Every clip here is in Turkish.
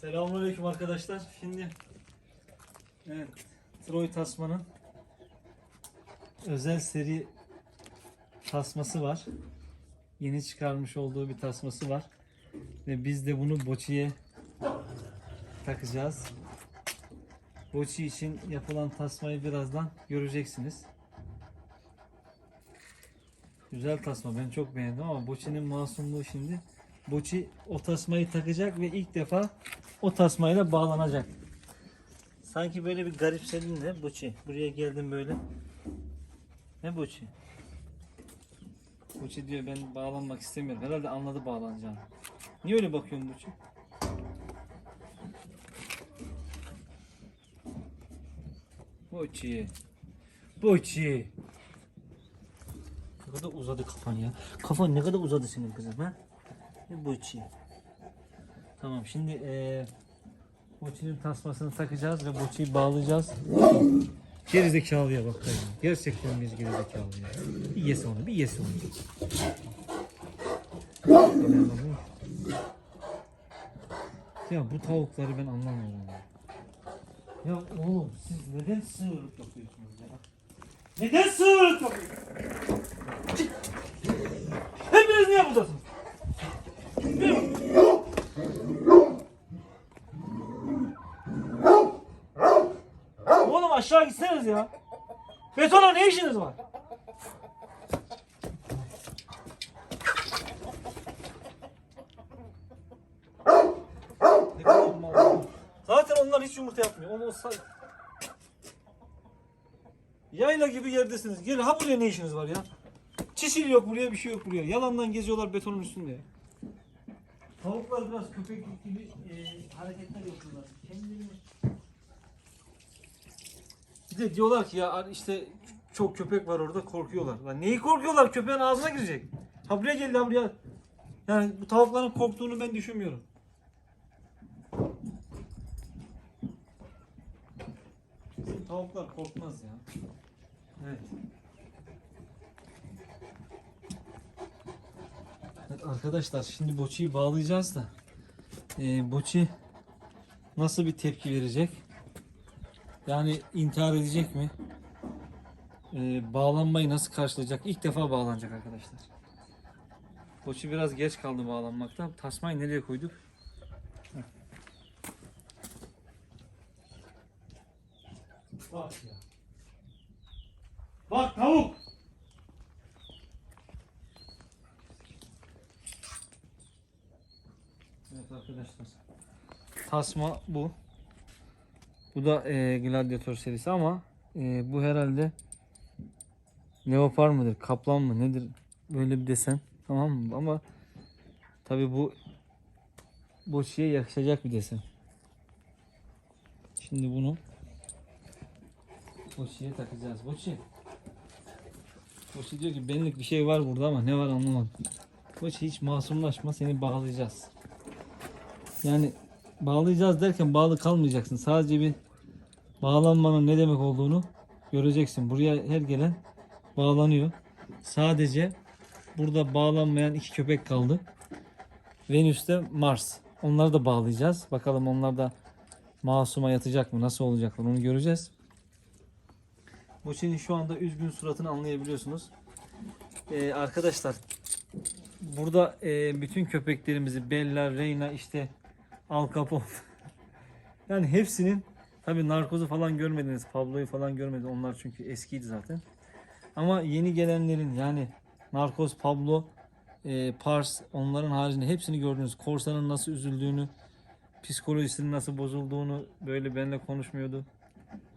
Selamünaleyküm arkadaşlar. Şimdi evet, Troy tasmanın özel seri tasması var. Yeni çıkarmış olduğu bir tasması var. Ve biz de bunu boçiye takacağız. Boçi için yapılan tasmayı birazdan göreceksiniz. Güzel tasma. Ben çok beğendim ama Boçi'nin masumluğu şimdi. Boçi o tasmayı takacak ve ilk defa o tasmayla bağlanacak. Sanki böyle bir garipsedin de Boçi. Buraya geldim böyle. Ne Boçi? Boçi diyor ben bağlanmak istemiyorum. Herhalde anladı bağlanacağını. Niye öyle bakıyorsun Boçi? Boçi. Boçi. Ne kadar uzadı kafan ya. Kafan ne kadar uzadı senin kızım ha? Ne Boçi. Tamam şimdi eee Boçi'nin tasmasını takacağız ve Boçi'yi bağlayacağız. Gerizekalıya bak dayı. Gerçekten bir gerizekalı. Bir yese onu, bir yese onu. Ya bu tavukları ben anlamıyorum ya. Ya oğlum siz neden sığırlık yapıyorsunuz ya? Neden sığırlık yapıyorsunuz? Hepiniz niye buradasınız? Niye? Oğlum aşağı gitseniz ya. Betona ne işiniz var? Zaten onlar hiç yumurta yapmıyor. Onu olsa... Yayla gibi yerdesiniz. Gelin ha buraya ne işiniz var ya? Çişil yok buraya bir şey yok buraya. Yalandan geziyorlar betonun üstünde. Tavuklar biraz köpek gibi e, hareketler yapıyorlar. Kendilerini bir de diyorlar ki ya işte çok köpek var orada korkuyorlar. Lan neyi korkuyorlar? Köpeğin ağzına girecek. Ha buraya geldi ha buraya. Yani bu tavukların korktuğunu ben düşünmüyorum. Bizim tavuklar korkmaz ya. Evet. Arkadaşlar şimdi Boçi'yi bağlayacağız da. Ee, Boçi nasıl bir tepki verecek? Yani intihar edecek mi? Ee, bağlanmayı nasıl karşılayacak? İlk defa bağlanacak arkadaşlar. Koçu biraz geç kaldı bağlanmakta. Tasmayı nereye koyduk? Heh. Bak ya. Bak tavuk. Evet arkadaşlar. Tasma bu. Bu da e, Gladiator serisi ama e, bu herhalde leopar mıdır, kaplan mı nedir böyle bir desen tamam mı? Ama tabi bu boçiye yakışacak bir desen. Şimdi bunu boçiye takacağız. Boçi. Boçi diyor ki benlik bir şey var burada ama ne var anlamadım. Boçi hiç masumlaşma seni bağlayacağız. Yani bağlayacağız derken bağlı kalmayacaksın. Sadece bir bağlanmanın ne demek olduğunu göreceksin. Buraya her gelen bağlanıyor. Sadece burada bağlanmayan iki köpek kaldı. Venüs'te Mars. Onları da bağlayacağız. Bakalım onlar da masuma yatacak mı? Nasıl olacaklar onu göreceğiz. Boçi'nin şu anda üzgün suratını anlayabiliyorsunuz. Ee, arkadaşlar burada e, bütün köpeklerimizi Bella, Reyna işte Al Capone yani hepsinin tabi narkozu falan görmediniz. Pablo'yu falan görmediniz. Onlar çünkü eskiydi zaten. Ama yeni gelenlerin yani Narkoz, Pablo, e, Pars onların haricinde hepsini gördünüz. Korsanın nasıl üzüldüğünü, psikolojisinin nasıl bozulduğunu böyle benimle konuşmuyordu.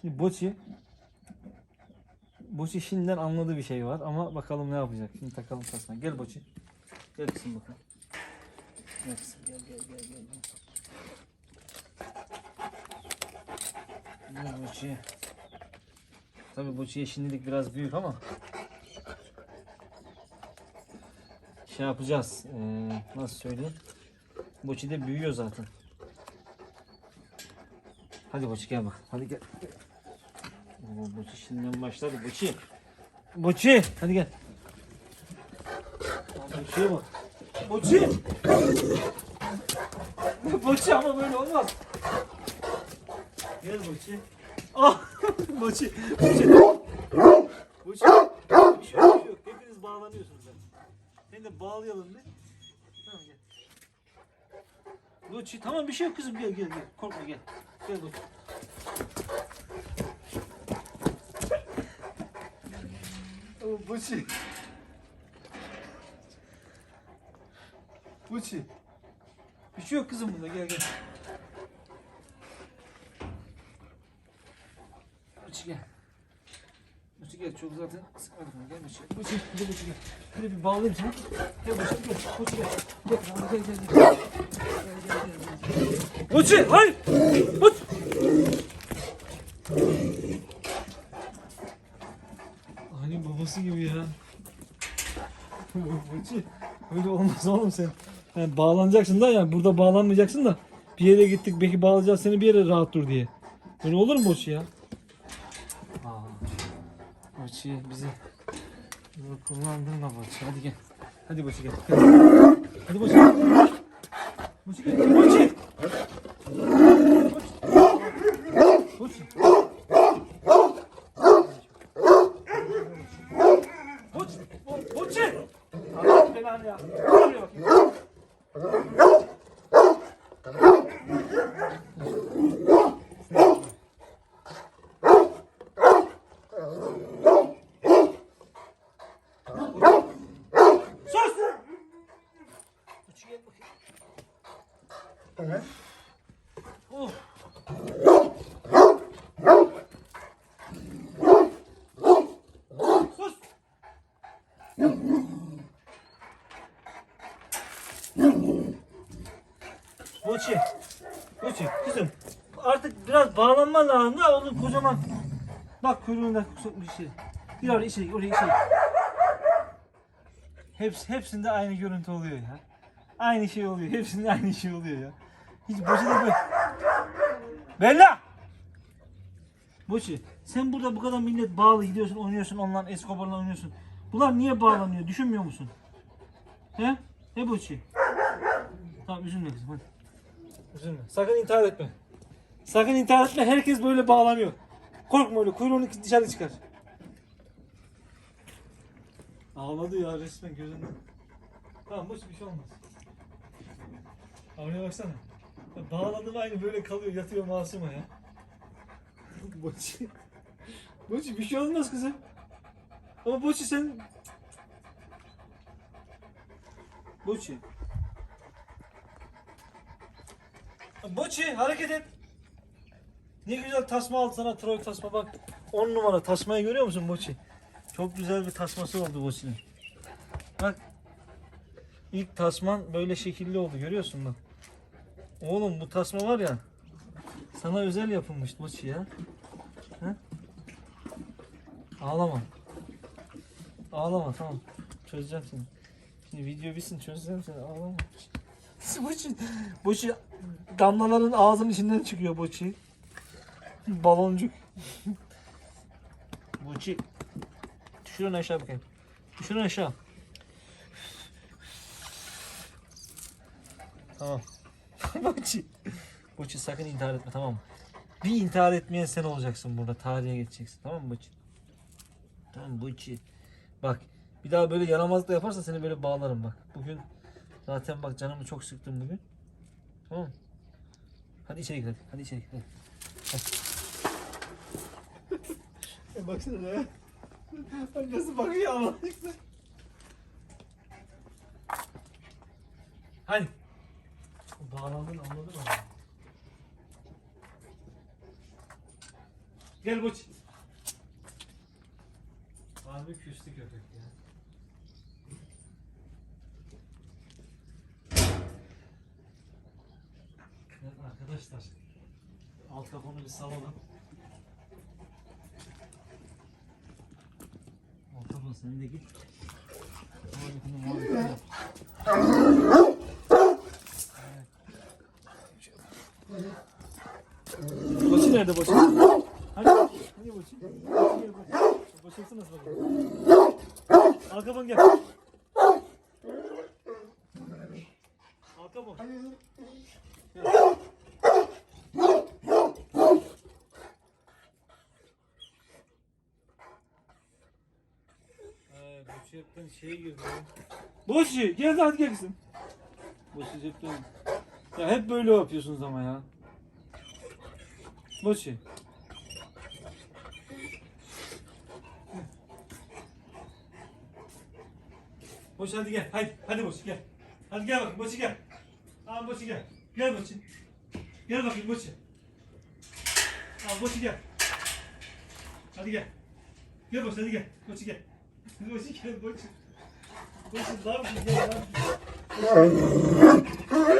Şimdi Boçi Boçi şimdiden anladığı bir şey var ama bakalım ne yapacak. Şimdi takalım tasma. Gel Boçi. Gel kızım bakalım. Gel kızım gel gel gel gel. gel. Gel Boçi. Tabii Boçi'ye şimdilik biraz büyük ama şey yapacağız. Ee, nasıl söyleyeyim? Boçi de büyüyor zaten. Hadi Boçi gel bak. Hadi gel. Oo, Boçi şimdiden başladı. Boçi. Boçi. Hadi gel. Boçi'ye bak. Boçi. Boçi ama böyle olmaz. Gel Boçi. Ah! Boçi. Boçi. Boçi. Bir şey yok. Hepiniz bağlanıyorsunuz zaten. Seni de bağlayalım bir. Tamam gel. Boçi tamam bir şey yok kızım gel gel gel. Korkma gel. Gel Boçi. Oh, Boçi. Boçi. Bir şey yok kızım bunda gel gel. Boçi gel. Boçi gel çok zaten sıkmadık onu gel Boçi. Boçi gel Boçi gel. Şöyle bir bağlayayım seni. Gel Boçi gel. Boçi gel. Gel gel gel gel. Boçi hayır. Boçi. Aynı babası gibi ya. Boçi. Öyle olmaz oğlum sen. Yani bağlanacaksın da yani burada bağlanmayacaksın da bir yere gittik belki bağlayacağız seni bir yere rahat dur diye. Böyle olur mu Boçi ya? Boçi bizi bunu kullandırma Boçi. Hadi gel. Hadi Boçi gel. Hadi, Hadi. Boçi gel. Boçi. Boçi. Boçi. Boçi. Allah belanı ya. Buraya bakayım. Sus! Boçi gel bakayım. Oh. Kızım. Artık biraz bağlanman lazım da oğlum kocaman. Bak kuyruğunda bir şey. Bir oraya içeri, oraya içeri. Hepsi, hepsinde aynı görüntü oluyor ya. Aynı şey oluyor. Hepsinde aynı şey oluyor ya. Hiç de böyle. Bella! Boçi sen burada bu kadar millet bağlı gidiyorsun oynuyorsun onların Escobar'la oynuyorsun. Bunlar niye bağlanıyor düşünmüyor musun? He? He Boçi? Tamam üzülme kızım hadi. Üzülme. Sakın intihar etme. Sakın intihar etme. Herkes böyle bağlanıyor. Korkma öyle. Kuyruğunu dışarı çıkar. Ağladı ya resmen gözünden. Tamam boş bir şey olmaz. Oraya baksana. Ya Bağladım aynı böyle kalıyor yatıyor masuma ya. Boçi. Boçi bir şey olmaz kızım. Ama Boçi sen... Boçi. Boçi hareket et. Ne güzel tasma aldı sana troll tasma bak. 10 numara tasmayı görüyor musun Boçi? Çok güzel bir tasması oldu Boçi'nin. Bak. İlk tasman böyle şekilli oldu görüyorsun bak. Oğlum bu tasma var ya. Sana özel yapılmış Boçi ya. He? Ağlama. Ağlama tamam. Çözeceğim seni. Şimdi video bitsin çözeceğim seni. Ağlama. Boçi. Boçi damlaların ağzının içinden çıkıyor Boçi. Baloncuk. Boçi. Düşür onu aşağı bakayım. Düşür onu aşağı. Tamam. Boçi. Boçi sakın intihar etme tamam mı? Bir intihar etmeyen sen olacaksın burada. Tarihe geçeceksin. Tamam mı Boçi? Tamam Boçi. Bak bir daha böyle yaramazlık da yaparsa seni böyle bağlarım bak. Bugün zaten bak canımı çok sıktım bugün. Tamam mı? Hadi içeri gir hadi. Hadi içeri gir. Hadi. hadi. Baksana ya. Nasıl bakıyor ama. Hadi. Bağlandın anladın mı? Gel Boç. Harbi küstü köpek ya. Evet arkadaşlar. Alt kapını bir salalım. Alt kapı sen de git. Muhabbetini muhabbetini. nerede boşalsın? Hadi bakayım. Hadi bakayım. Boşalsın nasıl bakalım. Al kafanı gel. Al kafanı. Gel. bu cepten şeye girdi. Boşi gel hadi gelsin. Boşi cepten. Ya hep böyle yapıyorsunuz ama ya. Boşi. Boş hadi gel. Hadi hadi Boş gel. Hadi gel bakayım Boşi gel. Al Boşi gel. Gel Boşi. Gel bakayım Boşi. Al Boşi gel. Hadi gel. Gel Boşi hadi gel. Boşi gel. Boşi gel Boşi. Boşi ne yapıyorsun? Gel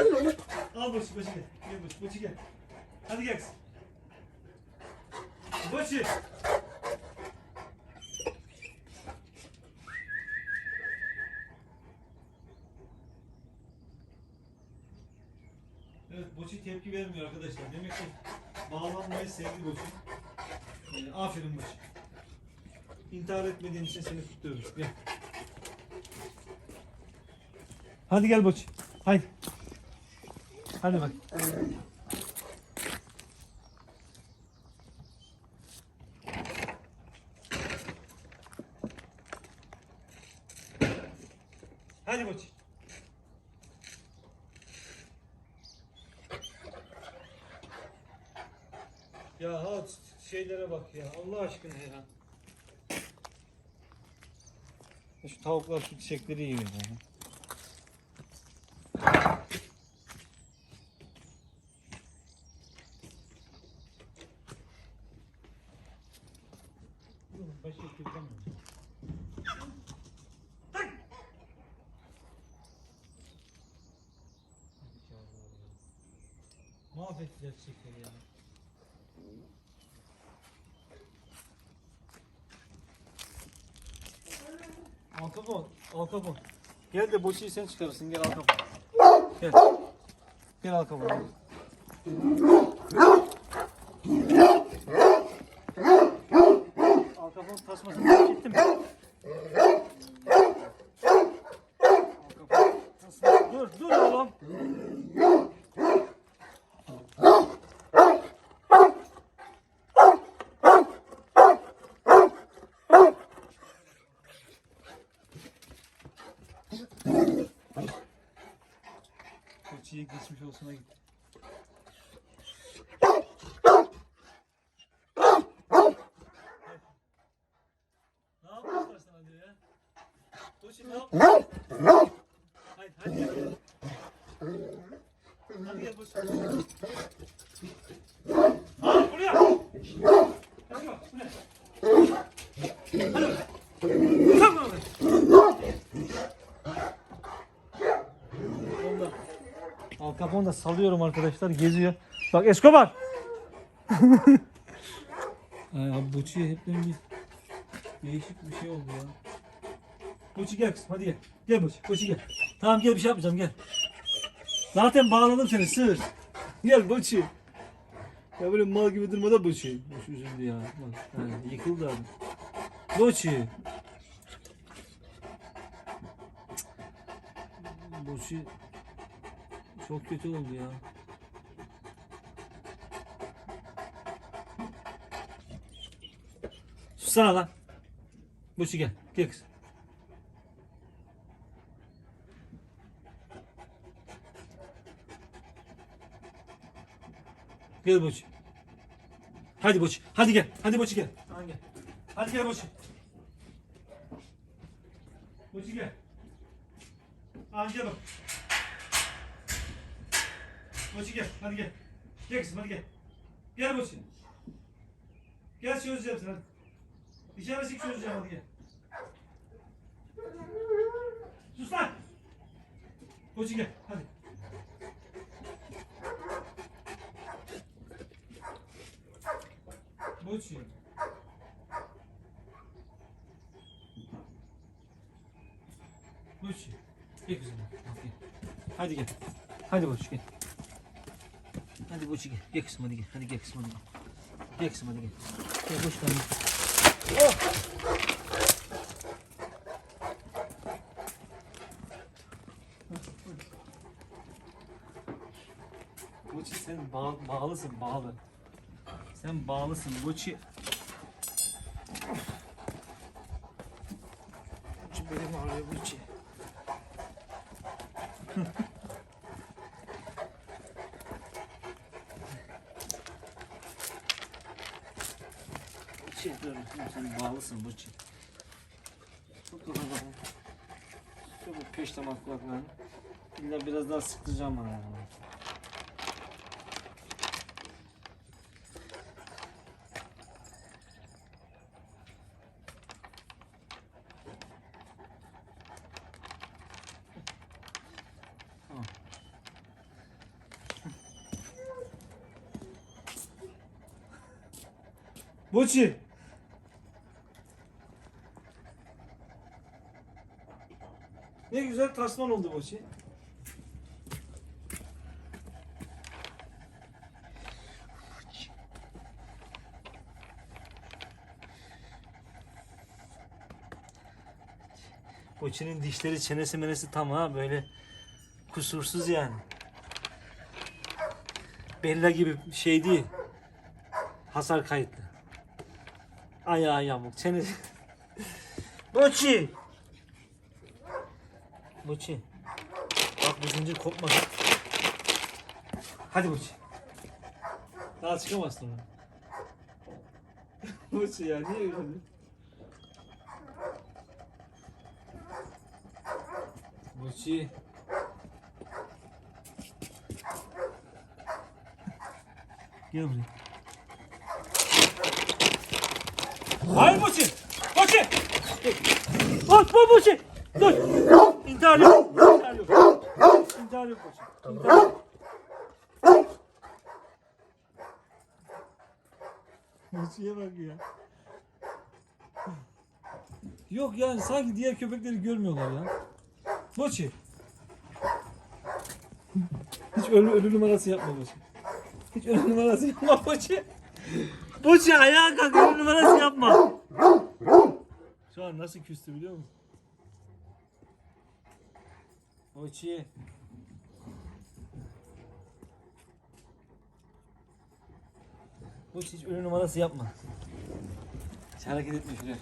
yapıyorsun? Al Boşi Boşi gel. Gel Boşi Boşi gel. Hadi gel kızım. Boşi. Evet Boçi tepki vermiyor arkadaşlar. Demek ki bağlanmayı sevdi Boçi. Ee, aferin Boçi. İntihar etmediğin için seni kutluyoruz. Gel. Hadi gel Boçi. Haydi. Hadi bak. Hadi Boçi. Ya ha şeylere ya Allah aşkına ya. Şu tavuklar şu çiçekleri yiyor ya. Başka kırdım. Mahvettiler çiçekleri ya. Al kapon, al kapon. Gel de boşayı sen çıkarırsın, gel al kapon. Gel. Gel al kapon. Al kapon tasmasını fark ettin mi? Al kapon tasması- Dur, dur oğlum. Koçiye geçmiş olsuna gitti. Ne yapmışlar sana diyor ya? Koçi ne yapmışlar? Haydi hadi gel. Hadi gel Koçi. Al buraya. Hadi bak buraya. Hadi bak. Tamam. Onda. Al Capone da salıyorum arkadaşlar geziyor. Bak Escobar. Ay abi Buçi'ye bir değişik bir şey oldu ya. Buçi gel kızım hadi gel. Gel Buçi, Buçi gel. Tamam gel bir şey yapmayacağım gel. Zaten bağladım seni sığır. Gel Buçi. Ya böyle mal gibi durma da Buçi. Boş üzüldü ya. Bak, ha, yıkıldı abi. Buçi. Buçi çok kötü oldu ya. Susana lan. Buçi gel. Gel kız. Gel Buçi. Hadi Buçi. Hadi gel. Hadi Buçi gel. Hadi gel. Hadi gel Buçi. Buçi gel. Hadi gel bak. Boşu gel, hadi gel. Gel kızım, hadi gel. Gel Boşu. Gel çözeceğim seni. hadi. Dışarı çık çözeceğim, hadi gel. Sus lan. Boşu gel, hadi. Boşu. Boşu. Gel kızım. Hadi gel. Hadi Boşu gel. Hadi Boşu gel. Gel kızım hadi gel. Hadi gel kızım hadi gel. Gel kızım hadi gel. Gel boş ver. Oh! Boçi sen bağ, bağlısın bağlı. Sen bağlısın Boçi. Boçi benim oraya Burçi. Burçi dur. Sen bağlısın Burçi. Tut bakalım. Şu bu peştemal kulaklarını. İlla biraz daha sıktıracağım bana. yani. Boçi. Güzel tasman oldu Boçi. Boçi'nin dişleri çenesi menesi tam ha böyle kusursuz yani. Bella gibi şey değil. Hasar kayıtlı. Ayağı yamuk. Çenesi. Boçi. Boçi. Bak bu zincir kopmasın. Hadi Boçi. Daha çıkamazsın oradan. Boçi ya niye öyle? diyorsun? Boçi. Gel buraya. Hayır Boçi! Boçi! Atma Boçi! Dur! İntihar yok! İntihar yok! İntihar yok Boçi! İntihar yok! Boçi'ye bak ya. Yok yani sanki diğer köpekleri görmüyorlar ya. Boçi! Hiç ölü, ölü numarası yapma Boçi. Hiç ölü numarası yapma Boçi. Boçi ayağa kalk ölü numarası yapma. Şu an nasıl küstü biliyor musun? Boçi. Boçi hiç ölü numarası yapma. Hiç hareket etme şuraya.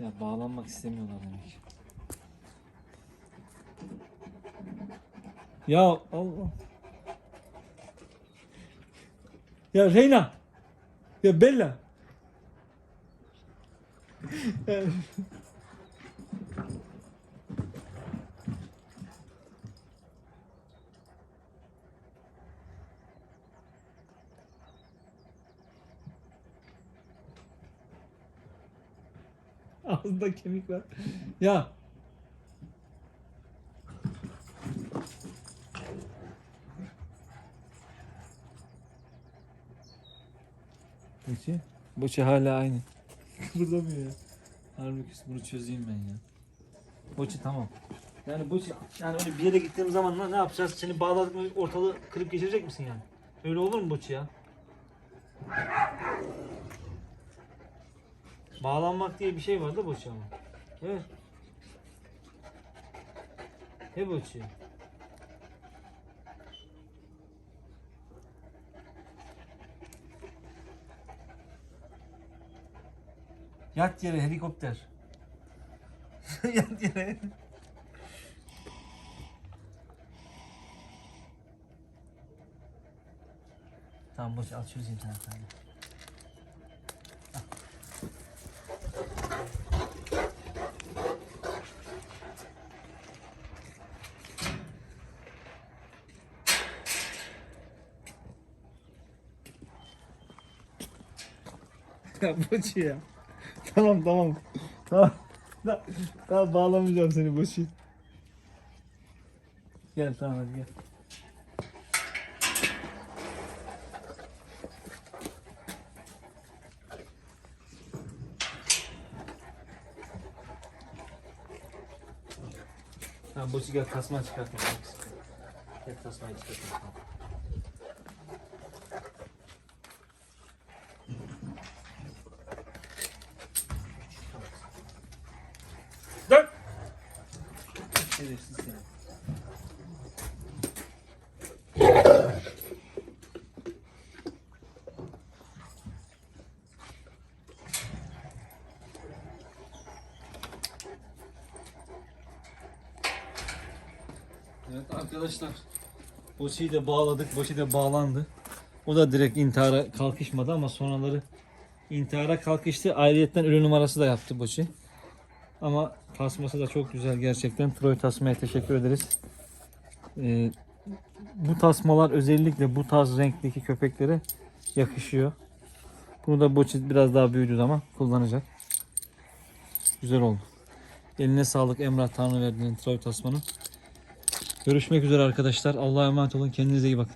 Ya bağlanmak istemiyorlar demek. Ya Allah. Ya Reyna. Ya Bella. Ağzında kemik var. Ya. Boçi? Boçi hala aynı. Kıpırdamıyor ya. Halbuki bunu çözeyim ben ya. Boçi tamam. Yani Boçi yani öyle bir yere gittiğim zaman ne- ne yapacağız? Seni bağladık mı ortalığı kırıp geçirecek misin yani? Öyle olur mu Boçi ya? Bağlanmak diye bir şey var da Boçi ama. Evet. He Boçi. Yat yere helikopter. Yat yere. Tamam boş al çözeyim tane. Ya Boçi ya. Tamam tamam. Tamam. Daha bağlamayacağım seni Boçi. Gel tamam hadi gel. Tamam Boçi gel tasma çıkartma. Gel tasmayı çıkartma. Evet arkadaşlar. Boşi'yi de bağladık. Boşi de bağlandı. O da direkt intihara kalkışmadı ama sonraları intihara kalkıştı. Ayrıyetten ölü numarası da yaptı Boşi. Ama tasması da çok güzel gerçekten. Troy tasmaya teşekkür ederiz. Ee, bu tasmalar özellikle bu tarz renkteki köpeklere yakışıyor. Bunu da Boçi biraz daha büyüdüğü zaman kullanacak. Güzel oldu. Eline sağlık Emrah Tanrıverdi'nin Troy tasmanın. Görüşmek üzere arkadaşlar. Allah'a emanet olun. Kendinize iyi bakın.